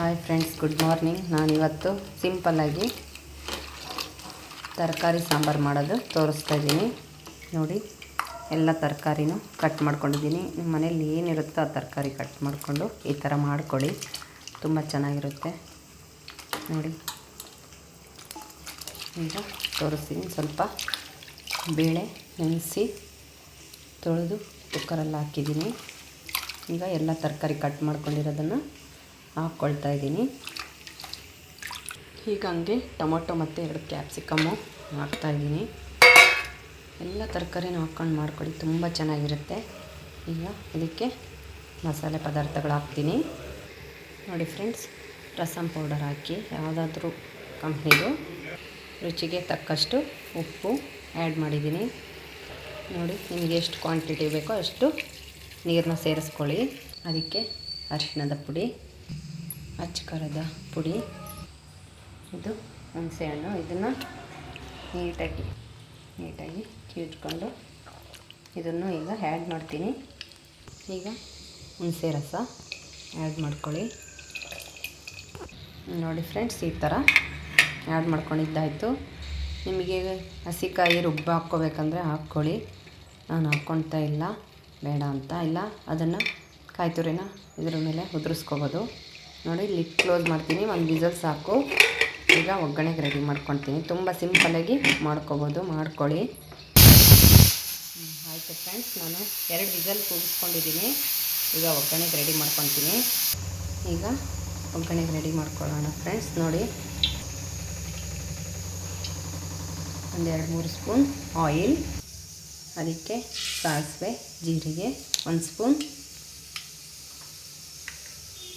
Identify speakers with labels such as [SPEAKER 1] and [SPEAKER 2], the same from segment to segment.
[SPEAKER 1] Hi friends good morning ನಾನಿವತ್ತು ಸಿಂಪಲ್ಲಾಗಿ ತರಕಾರಿ ಸಾಂಬಾರು ಮಾಡೋದು ತೋರಿಸ್ತಾ ಇದ್ದೀನಿ ನೋಡಿ, ಎಲ್ಲ ತರಕಾರಿನೂ ಕಟ್ ಮಾಡ್ಕೊಂಡಿದ್ದೀನಿ. ನಿಮ್ಮ ಮನೇಲಿ ಏನಿರುತ್ತೋ ಆ ತರಕಾರಿ ಕಟ್ ಮಾಡಿಕೊಂಡು ಈ ಥರ ಮಾಡ್ಕೊಳ್ಳಿ. ತುಂಬ ಚೆನ್ನಾಗಿರುತ್ತೆ. ನೋಡಿ, ಈಗ ತೋರಿಸ್ತೀನಿ. ಸ್ವಲ್ಪ ಬೇಳೆ ನೆನೆಸಿ ತೊಳೆದು ಕುಕ್ಕರಲ್ಲಿ ಹಾಕಿದ್ದೀನಿ. ಈಗ ಎಲ್ಲ ತರಕಾರಿ ಕಟ್ ಮಾಡ್ಕೊಂಡಿರೋದನ್ನು ಹಾಕ್ಕೊಳ್ತಾ ಇದ್ದೀನಿ. ಈಗ ಹಂಗೆ ಟೊಮೊಟೊ ಮತ್ತು ಎರಡು ಕ್ಯಾಪ್ಸಿಕಮ್ಮು ಹಾಕ್ತಾಯಿದ್ದೀನಿ ಎಲ್ಲ ತರಕಾರಿನೂ ಹಾಕ್ಕೊಂಡು ಮಾಡ್ಕೊಳ್ಳಿ ತುಂಬ ಚೆನ್ನಾಗಿರುತ್ತೆ. ಈಗ ಇದಕ್ಕೆ ಮಸಾಲೆ ಪದಾರ್ಥಗಳು ಹಾಕ್ತೀನಿ. ನೋಡಿ ಫ್ರೆಂಡ್ಸ್ ರಸಮ್ ಪೌಡರ್ ಹಾಕಿ ಯಾವುದಾದ್ರೂ ಕಂಪ್ನಿದು ರುಚಿಗೆ ತಕ್ಕಷ್ಟು ಉಪ್ಪು ಆ್ಯಡ್ ಮಾಡಿದ್ದೀನಿ. ನೋಡಿ ನಿಮಗೆ ಎಷ್ಟು ಕ್ವಾಂಟಿಟಿ ಬೇಕೋ ಅಷ್ಟು ನೀರನ್ನ ಸೇರಿಸ್ಕೊಳ್ಳಿ. ಅದಕ್ಕೆ ಅರಿಶಿಣದ ಪುಡಿ. ಅಚ್ಚ ಖಾರದ ಪುಡಿ. ಇದು ಹುಣಸೆಹಣ್ಣು. ಇದನ್ನು ನೀಟಾಗಿ ನೀಟಾಗಿ ಕಿವುಚ್ಕೊಂಡು ಇದನ್ನು ಈಗ ಆ್ಯಡ್ ಮಾಡ್ತೀನಿ. ಈಗ ಹುಣಸೆ ರಸ ಆ್ಯಡ್ ಮಾಡ್ಕೊಳ್ಳಿ. ನೋಡಿ ಫ್ರೆಂಡ್ಸ್ ಈ ಥರ ಆ್ಯಡ್ ಮಾಡ್ಕೊಂಡಿದ್ದಾಯಿತು. ನಿಮಗೆ ಹಸಿಕಾಯಿ ರುಬ್ಬ ಹಾಕ್ಕೋಬೇಕಂದ್ರೆ ಹಾಕ್ಕೊಳ್ಳಿ. ನಾನು ಹಾಕ್ಕೊಳ್ತಾ ಇಲ್ಲ. ಬೇಡ ಅಂತ ಇಲ್ಲ. ಅದನ್ನು ಕಾಯಿ ತುರಿನ ಇದ್ರ ಮೇಲೆ ಉದುರಿಸ್ಕೋಬೋದು. ನೋಡಿ ಲಿಡ್ ಕ್ಲೋಸ್ ಮಾಡ್ತೀನಿ. ಒಂದು ವಿಸಲ್ ಸಾಕು. ಈಗ ಒಗ್ಗರಣೆಗೆ ರೆಡಿ ಮಾಡ್ಕೊತೀನಿ. ತುಂಬ ಸಿಂಪಲಾಗಿ ಮಾಡ್ಕೊಬೋದು. ಮಾಡ್ಕೊಳ್ಳಿ. ಆಯಿತು ಫ್ರೆಂಡ್ಸ್ ನಾನು ಎರಡು ವಿಸಲ್ ಕೂಗಿಸ್ಕೊಂಡಿದ್ದೀನಿ. ಈಗ ಒಗ್ಗರಣೆಗೆ ರೆಡಿ ಮಾಡ್ಕೊತೀನಿ. ಈಗ ಒಗ್ಗರಣೆಗೆ ರೆಡಿ ಮಾಡ್ಕೊಳ್ಳೋಣ ಫ್ರೆಂಡ್ಸ್ ನೋಡಿ. ಒಂದೆರಡು ಮೂರು ಸ್ಪೂನ್ ಆಯಿಲ್ ಅದಕ್ಕೆ ಸಾಸಿವೆ, ಜೀರಿಗೆ, ಒಂದು ಸ್ಪೂನ್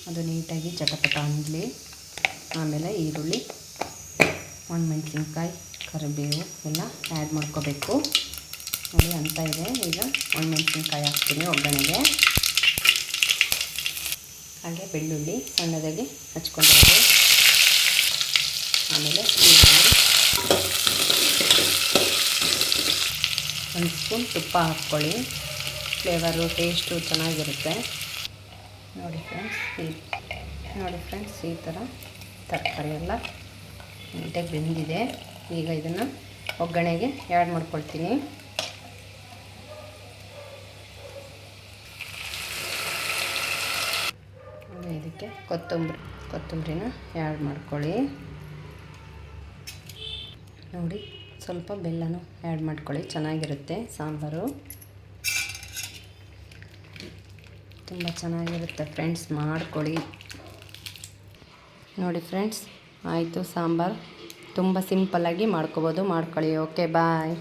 [SPEAKER 1] ಅದು ನೀಟಾಗಿ ಚಟಪಟ ಅನ್ನಲಿ ಆಮೇಲೆ ಈರುಳ್ಳಿ, ಒಣಮೆಣ್ಸಿನ್ಕಾಯಿ, ಕರಿಬೇವು ಎಲ್ಲ ಆ್ಯಡ್ ಮಾಡ್ಕೋಬೇಕು. ನೋಡಿ ಅಂತ ಇದೆ. ಈಗ ಒಣಮೆಣ್ಸಿನ್ಕಾಯಿ ಹಾಕ್ತೀನಿ ಒಗ್ಗರಣೆಗೆ. ಹಾಗೆ ಬೆಳ್ಳುಳ್ಳಿ ಸಣ್ಣದಾಗಿ ಹಚ್ಕೊಂಡಿದ್ದೆ ಆಮೇಲೆ ಈರುಳ್ಳಿ. ಒಂದು ಸ್ಪೂನ್ ತುಪ್ಪ ಹಾಕ್ಕೊಳ್ಳಿ. ಫ್ಲೇವರು ಟೇಸ್ಟು ಚೆನ್ನಾಗಿರುತ್ತೆ. ನೋಡಿ ಫ್ರೆಂಡ್ಸ್ ಈ ನೋಡಿ ಫ್ರೆಂಡ್ಸ್ ಈ ಥರ ತರಕಾರಿ ಎಲ್ಲ ನೀಟಾಗಿ ಬೆಂದಿದೆ. ಈಗ ಇದನ್ನು ಒಗ್ಗರಣೆಗೆ ಆ್ಯಡ್ ಮಾಡ್ಕೊಳ್ತೀನಿ. ಇದಕ್ಕೆ ಕೊತ್ತಂಬರಿ, ಕೊತ್ತಂಬರಿನ ಆ್ಯಡ್ ಮಾಡ್ಕೊಳ್ಳಿ. ನೋಡಿ, ಸ್ವಲ್ಪ ಬೆಲ್ಲನೂ ಆ್ಯಡ್ ಮಾಡ್ಕೊಳ್ಳಿ, ಚೆನ್ನಾಗಿರುತ್ತೆ ಸಾಂಬಾರು. ತುಂಬ ಚೆನ್ನಾಗಿರುತ್ತೆ ಫ್ರೆಂಡ್ಸ್ ಮಾಡ್ಕೊಳ್ಳಿ. ನೋಡಿ ಫ್ರೆಂಡ್ಸ್ ಆಯಿತು ಸಾಂಬಾರು. ತುಂಬ ಸಿಂಪಲ್ಲಾಗಿ ಮಾಡ್ಕೊಬೋದು ಮಾಡ್ಕೊಳ್ಳಿ. Okay bye.